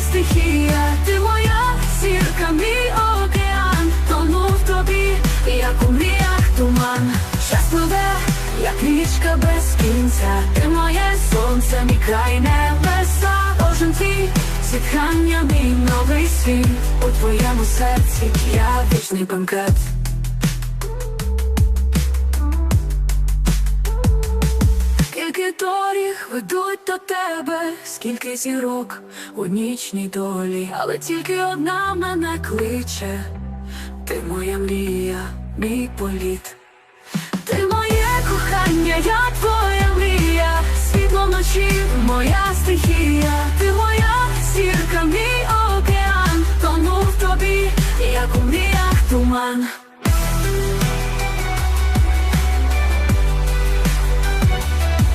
стихія, ти моя зірка, мій океан, тону в тобі, як у мріях туман. Час пливе, як річка без кінця, ти моє сонце, мій край небеса, кожен твій зітхання, мій новий світ, у твоєму серці я вічний бенкет. Скільки доріг ведуть до тебе, скільки зірок у нічній долі, але тільки одна мене кличе, ти моя мрія, мій політ. Ти моє кохання, я твоя мрія, світло вночі, моя стихія, ти моя зірка, мій океан, тону в тобі, як у мріях туман.